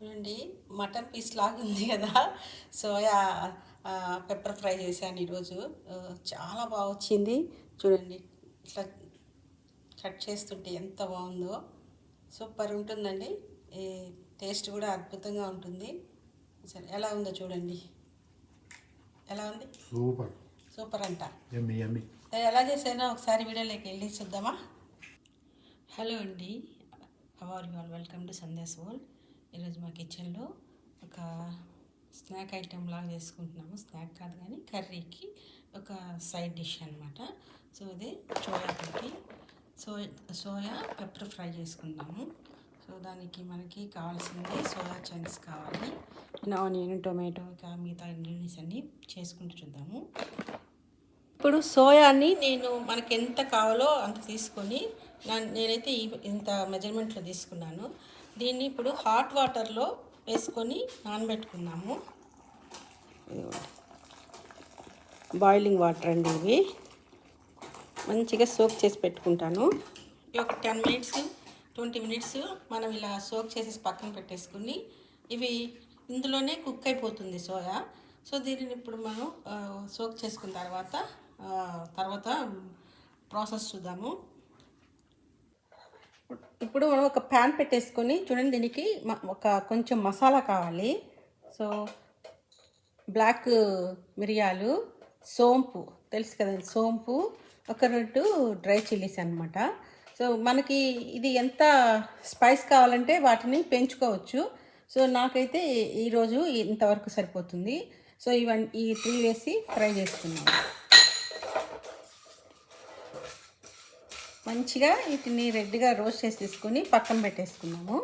చూడండి mutton piece లాగా ఉంది కదా. సోయా పెప్పర్ ఫ్రై చేశాను ఈరోజు. చాలా బాగా వచ్చింది. చూడండి ఇట్లా కట్ చేస్తుంటే ఎంత బాగుందో. సూపర్ ఉంటుందండి. ఈ టేస్ట్ కూడా అద్భుతంగా ఉంటుంది. సరే ఎలా ఉందో చూడండి. ఎలా ఉంది? సూపర్. సూపర్ అంట. ఎలా చేసానో ఒకసారి వీడియోలోకి వెళ్ళి చూద్దామా? హలో అండి. How are you all welcome to Sandesh world ఈరోజు మా కిచెన్లో ఒక స్నాక్ ఐటెం లాగా చేసుకుంటున్నాము. స్నాక్ కాదు కానీ కర్రీకి ఒక సైడ్ డిష్ అనమాట సో ఇది సోయా పెట్టి సోయా సోయా పెప్పర్ ఫ్రై చేసుకుంటాము సో దానికి మనకి కావాల్సింది సోయా చంక్స్ కావాలి. ఆనియన్ టొమాటో ఇంకా మిగతా ఇంగ్రీడియంట్స్ అన్నీ చేసుకుంటూ చూద్దాము. ఇప్పుడు సోయాని నేను మనకి ఎంత కావాలో అంత తీసుకొని నేనైతే ఇంత మెజర్మెంట్లో తీసుకున్నాను. దీన్ని ఇప్పుడు హాట్ వాటర్లో వేసుకొని నానబెట్టుకున్నాము ఇదిగోండి. బాయిలింగ్ వాటర్ అండి ఇవి. మంచిగా సోక్ చేసి పెట్టుకుంటాను. ఈ ఒక టెన్ మినిట్స్ ట్వంటీ మినిట్స్ మనం ఇలా సోక్ చేసేసి పక్కన పెట్టేసుకుని ఇవి ఇందులోనే కుక్ అయిపోతుంది సోయా. సో దీనిని ఇప్పుడు మనం సోక్ చేసుకున్న తర్వాత తర్వాత ప్రాసెస్ చూద్దాము. ఇప్పుడు మనం ఒక ప్యాన్ పెట్టేసుకొని చూడండి దీనికి ఒక కొంచెం మసాలా కావాలి. సో బ్లాక్ మిరియాలు సోంపు తెలుసు కదండి సోంపు ఒక రెండు డ్రై చిల్లీస్ అనమాట సో మనకి ఇది ఎంత స్పైస్ కావాలంటే వాటిని పెంచుకోవచ్చు. సో నాకైతే ఈరోజు ఇంతవరకు సరిపోతుంది. సో ఇవన్నీ ఈ త్రీ వేసి ఫ్రై చేసుకున్నాను మంచిగా వీటిని రెడ్గా రోస్ట్ చేసి తీసుకుని పక్కన పెట్టేసుకున్నాము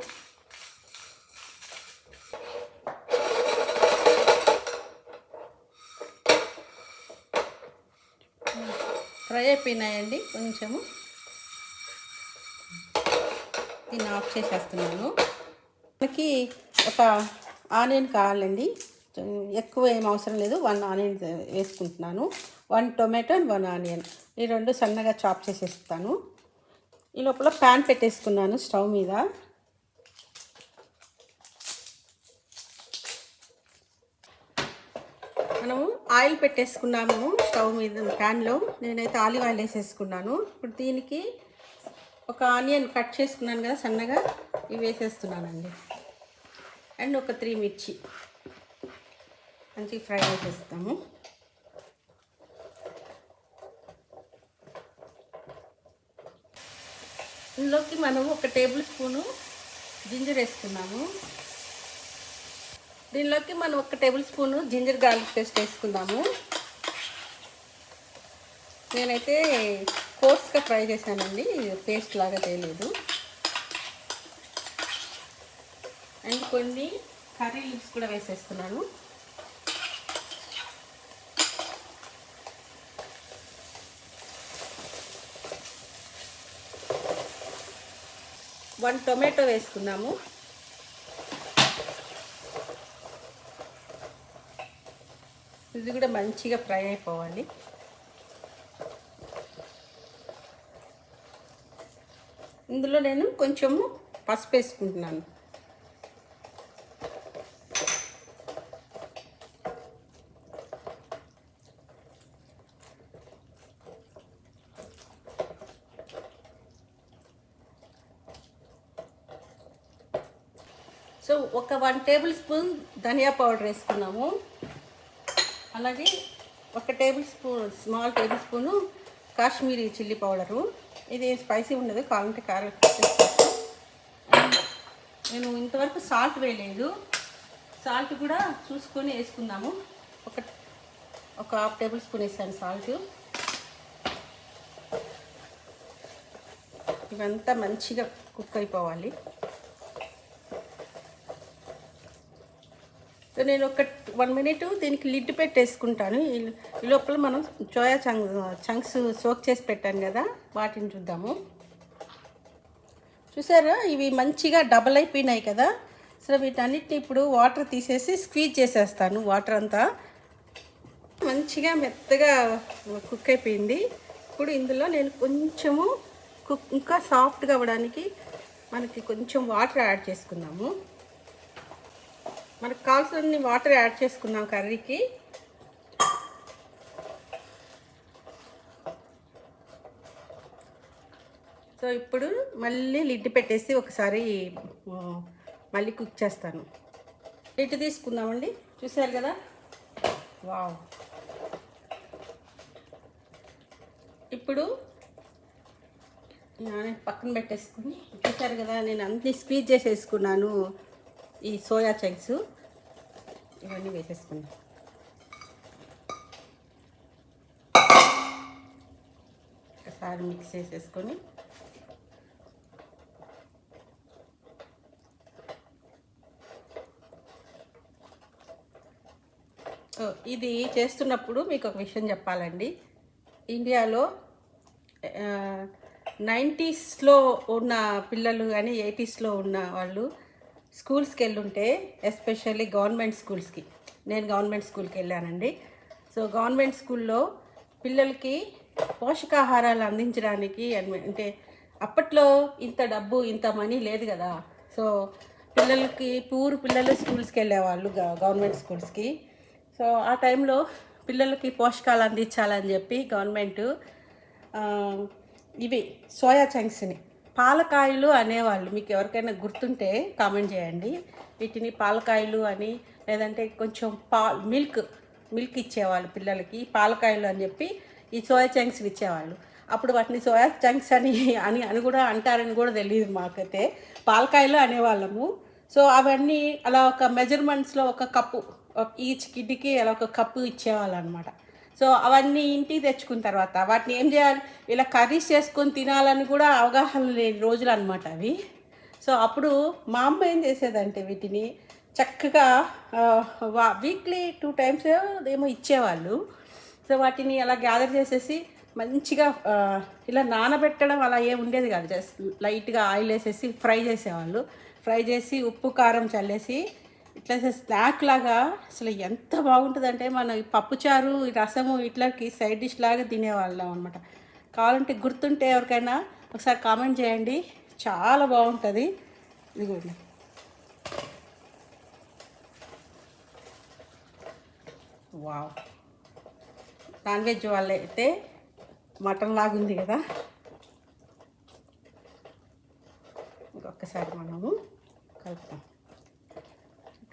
ఫ్రై అయిపోయినాయండి కొంచెము. దీన్ని ఆఫ్ చేసేస్తున్నాను. మనకి ఒక ఆనియన్ కావాలండి. ఎక్కువ ఏం అవసరం లేదు. వన్ ఆనియన్ వేసుకుంటున్నాను. One tomato and one onion. ఈ రెండు సన్నగా చాప్ చేసేస్తాను. ఈ లోపల ప్యాన్ పెట్టేసుకున్నాను స్టవ్ మీద. మనము ఆయిల్ పెట్టేసుకున్నాము స్టవ్ మీద ప్యాన్లో. నేనైతే ఆలివ్ ఆయిల్ వేసేసుకున్నాను. ఇప్పుడు దీనికి ఒక ఆనియన్ కట్ చేసుకున్నాను కదా సన్నగా ఇవి వేసేస్తున్నానండి. అండ్ ఒక త్రీ మిర్చి మంచిగా ఫ్రై చేసేస్తాము. ఇందులోకి మనము ఒక టేబుల్ స్పూను జింజర్ వేసుకున్నాము. దీనిలోకి మనం ఒక table spoon ginger garlic paste వేసుకుందాము. నేనైతే కోర్స్గా ఫ్రై చేశానండి పేస్ట్ లాగా చేయలేదు అండ్ కొన్ని కర్రీ లీవ్స్ కూడా వేసేస్తున్నాను. వన్ టొమాటో వేసుకున్నాము ఇది కూడా మంచిగా ఫ్రై అయిపోవాలి. ఇందులో నేను కొంచెము పసుపు వేసుకుంటున్నాను. సో ఒక one table spoon dhania powder వేసుకున్నాము. అలాగే ఒక table spoon small table spoon Kashmiri chilli powder ఇది స్పైసీ ఉండదు కావాలంటే కారం నేను ఇంతవరకు సాల్ట్ వేయలేదు. సాల్ట్ కూడా చూసుకొని వేసుకుందాము. ఒక ఒక హాఫ్ టేబుల్ స్పూన్ వేసాను సాల్ట్ ఇవంతా మంచిగా కుక్ అయిపోవాలి. సో నేను ఒక వన్ మినిట్ దీనికి లిడ్ పెట్టేసుకుంటాను. ఈ లోపల మనం చోయా చంక్ చంక్స్ సోక్ చేసి పెట్టాను కదా వాటిని చూద్దాము. చూసారా? ఇవి మంచిగా డబల్ అయిపోయినాయి కదా. సో వీటన్నిటిని ఇప్పుడు వాటర్ తీసేసి స్క్వీజ్ చేసేస్తాను వాటర్ అంతా. మంచిగా మెత్తగా కుక్ అయిపోయింది. ఇప్పుడు ఇందులో నేను కొంచెము కుక్ ఇంకా సాఫ్ట్గా అవ్వడానికి మనకి కొంచెం వాటర్ యాడ్ చేసుకుందాము. మనకు కావాల్సిన వాటర్ యాడ్ చేసుకున్నాం కర్రీకి. సో ఇప్పుడు మళ్ళీ లిడ్ పెట్టేసి ఒకసారి మళ్ళీ కుక్ చేస్తాను. లిడ్ తీసుకుందామండి. చూసారు కదా? వావ్. ఇప్పుడు పక్కన పెట్టేసుకుని చూసారు కదా నేను అన్ని స్క్వీజ్ చేసేసుకున్నాను ఈ సోయా చంక్స్ ఇవన్నీ వేసేసుకుందాం. ఒకసారి మిక్స్ చేసేసుకొని ఇది చేస్తున్నప్పుడు మీకు ఒక విషయం చెప్పాలండి. ఇండియాలో నైంటీస్లో ఉన్న పిల్లలు కానీ ఎయిటీస్లో ఉన్న వాళ్ళు స్కూల్స్కి వెళ్ళుంటే ఎస్పెషల్లీ గవర్నమెంట్ స్కూల్స్కి. నేను గవర్నమెంట్ స్కూల్కి వెళ్ళానండి సో గవర్నమెంట్ స్కూల్లో పిల్లలకి పోషకాహారాలు అందించడానికి అంటే అప్పట్లో ఇంత డబ్బు ఇంత మనీ లేదు కదా. సో పిల్లలకి పూర్ పిల్లలు స్కూల్స్కి వెళ్ళేవాళ్ళు గవర్నమెంట్ స్కూల్స్కి. సో ఆ టైంలో పిల్లలకి పోషకాలు అందించాలని చెప్పి గవర్నమెంట్ ఇవి సోయా చంక్స్ని. పాలకాయలు అనేవాళ్ళు మీకు ఎవరికైనా గుర్తుంటే కామెంట్ చేయండి. వీటిని పాలకాయలు అని లేదంటే కొంచెం పా మిల్క్ మిల్క్ ఇచ్చేవాళ్ళు పిల్లలకి పాలకాయలు అని చెప్పి ఈ సోయా చంక్స్ని ఇచ్చేవాళ్ళు. అప్పుడు వాటిని సోయా చంక్స్ అని అని అని కూడా అంటారని కూడా తెలియదు మాకైతే. పాలకాయలు అనేవాళ్ళము. సో అవన్నీ అలా ఒక మెజర్మెంట్స్లో ఒక కప్పు ఈచ్ కిడ్కి అలా ఒక కప్పు ఇచ్చేవాళ్ళు అనమాట సో అవన్నీ ఇంటికి తెచ్చుకున్న తర్వాత వాటిని ఏం చేయాలి? ఇలా కర్రీస్ చేసుకొని తినాలని కూడా అవగాహన లేని రోజులు అనమాట అవి. సో అప్పుడు మా అమ్మ ఏం చేసేదంటే వీటిని చక్కగా వీక్లీ టూ టైమ్స్ ఏమో ఇచ్చేవాళ్ళు. సో వాటిని అలా గ్యాదర్ చేసేసి మంచిగా ఇలా నానబెట్టడం అలా ఏం ఉండేది కాదు. జస్ట్ లైట్గా ఆయిల్ వేసేసి ఫ్రై చేసేవాళ్ళు. ఫ్రై చేసి ఉప్పు కారం చల్లేసి ఇట్లా స్నాక్ లాగా అసలు ఎంత బాగుంటుందంటే మన ఈ పప్పుచారు ఈ రసము ఇట్లకి సైడ్ డిష్ లాగా తినేవాళ్ళం అనమాట కావాలంటే గుర్తుంటే ఎవరికైనా ఒకసారి కామెంట్ చేయండి. చాలా బాగుంటుంది. ఇదిగోండి. వావ్ నాన్ వెజ్ వాళ్ళైతే మటన్ లాగా ఉంది కదా. ఇంకొకసారి మనము కలుపుతాం.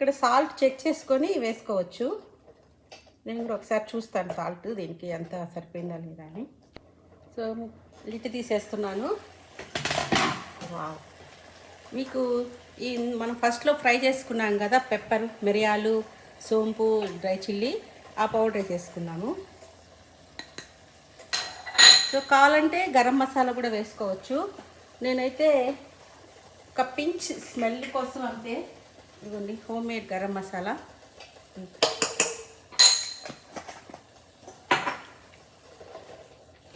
ఇక్కడ సాల్ట్ చెక్ చేసుకొని వేసుకోవచ్చు. నేను కూడా ఒకసారి చూస్తాను సాల్ట్ దీనికి ఎంత సరిపోయిందా లేదా అని. సో లిట్ తీసేస్తున్నాను. వావ్ మీకు ఈ మనం ఫస్ట్లో ఫ్రై చేసుకున్నాం కదా పెప్పర్ మిరియాలు సోంపు డ్రై చిల్లీ ఆ పౌడర్ చేసుకున్నాము. సో కావాలంటే గరం మసాలా కూడా వేసుకోవచ్చు. నేనైతే ఒక పించ్ స్మెల్ కోసం అంతే ఇదిగోండి హోమ్ మేడ్ గరం మసాలా.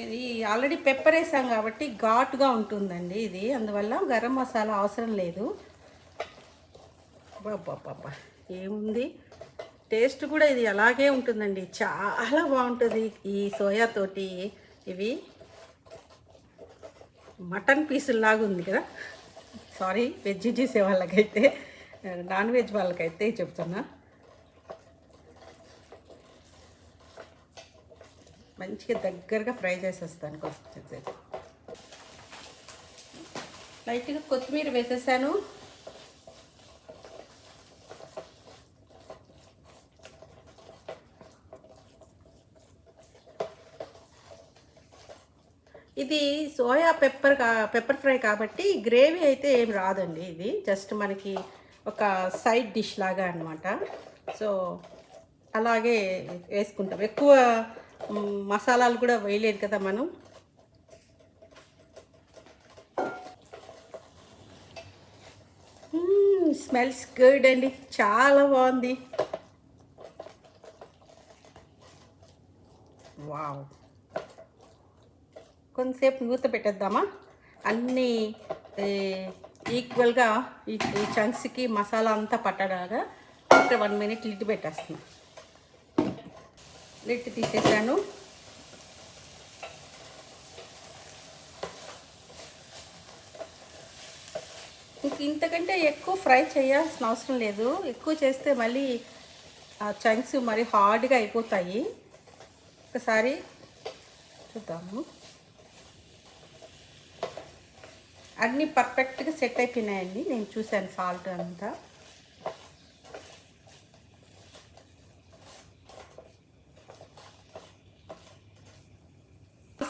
ఇది ఆల్రెడీ పెప్పర్ వేసాం కాబట్టి ఘాటుగా ఉంటుందండి ఇది అందువల్ల గరం మసాలా అవసరం లేదు. బాబా ఏముంది? టేస్ట్ కూడా ఇది అలాగే ఉంటుందండి చాలా బాగుంటుంది ఈ సోయా తోటి ఇవి. మటన్ పీసుల్లాగా ఉంది కదా సారీ వెజ్ చేసే వాళ్ళకైతే. నాన్ వెజ్ వాళ్ళకైతే చెప్తున్నా. మంచిగా దగ్గరగా ఫ్రై చేసేస్తాను కొంచెం లైట్గా కొత్తిమీర వేసేసాను. ఇది సోయా పెప్పర్ కా పెప్పర్ ఫ్రై కాబట్టి గ్రేవీ అయితే ఏం రాదండి ఇది. జస్ట్ మనకి ఒక సైడ్ డిష్ లాగా అనమాట సో అలాగే వేసుకుంటాం. ఎక్కువ మసాలాలు కూడా వేయలేదు కదా మనం. స్మెల్స్ గుడ్ అండి. చాలా బాగుంది. వావ్ కొంతసేపు మూత పెట్టేద్దామా? అన్నీ ఈక్వల్గా ఈ ఈ చంక్స్కి మసాలా అంతా పట్టడాగా ఒక వన్ మినిట్ లిడ్ పెట్టేస్తున్నా. లిట్ తీసేసాను. ఇంక ఇంతకంటే ఎక్కువ ఫ్రై చేయాల్సిన అవసరం లేదు. ఎక్కువ చేస్తే మళ్ళీ ఆ చంక్స్ మరి హార్డ్గా అయిపోతాయి. ఒకసారి చూద్దాము. అన్నీ పర్ఫెక్ట్గా సెట్ అయిపోయినాయండి. నేను చూశాను సాల్ట్ అంతా.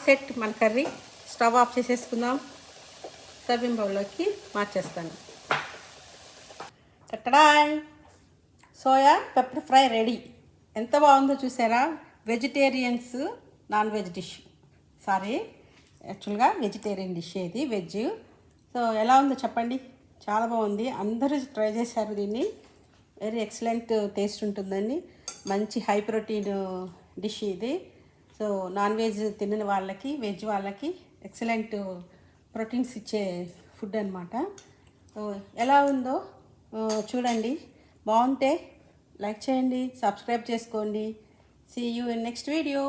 సెట్ మన కర్రీ స్టవ్ ఆఫ్ చేసేసుకుందాం. సర్వింగ్ బౌల్లోకి మార్చేస్తాను. కట్టడాయ్ సోయా పెప్పర్ ఫ్రై రెడీ. ఎంత బాగుందో చూసారా? Vegetarians non veg dish. Sorry యాక్చువల్గా వెజిటేరియన్ డిష్ ఇది వెజ్. సో ఎలా ఉందో చెప్పండి. చాలా బాగుంది. అందరూ ట్రై చేశారు దీన్ని. వెరీ ఎక్సలెంట్ టేస్ట్ ఉంటుందండి. మంచి హై ప్రోటీన్ డిష్ ఇది. సో నాన్ వెజ్ తినని వాళ్ళకి వెజ్ వాళ్ళకి ఎక్సలెంట్ ప్రోటీన్స్ ఇచ్చే ఫుడ్ అనమాట ఎలా ఉందో చూడండి. బాగుంటే లైక్ చేయండి సబ్స్క్రైబ్ చేసుకోండి. See you in next video